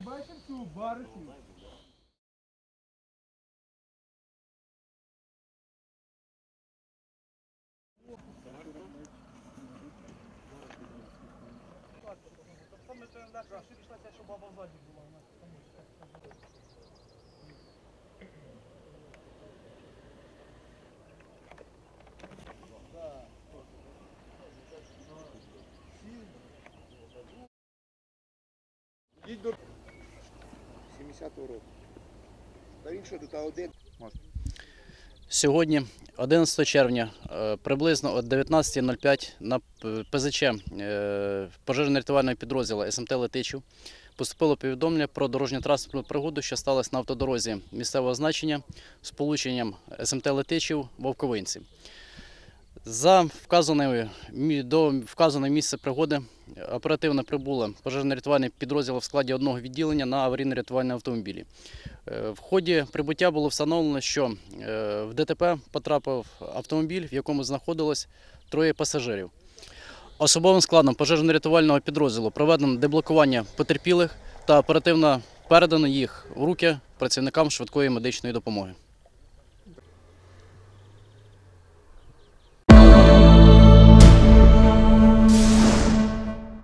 Бачим цю баришню. Саме це, що баба ззаді була у нас. Їдь до 70-го року. Та що тут один? Сьогодні, 11 червня, е, приблизно о 19.05 на ПЗЧ е, пожежно-рятувального підрозділу СМТ Летичів поступило повідомлення про дорожньо-транспортну пригоду, що сталася на автодорозі місцевого значення з полученням СМТ Летичів Вовковинці. За вказаною до вказаного місця пригоди оперативно прибули пожежно-рятувальний підрозділ в складі одного відділення на аварійно-рятувальному автомобілі. Е, В ході прибуття було встановлено, що е, в ДТП потрапив автомобіль, в якому знаходилось троє пасажирів. Особовим складом пожежно-рятувального підрозділу проведено деблокування потерпілих та оперативно передано їх в руки працівникам швидкої медичної допомоги.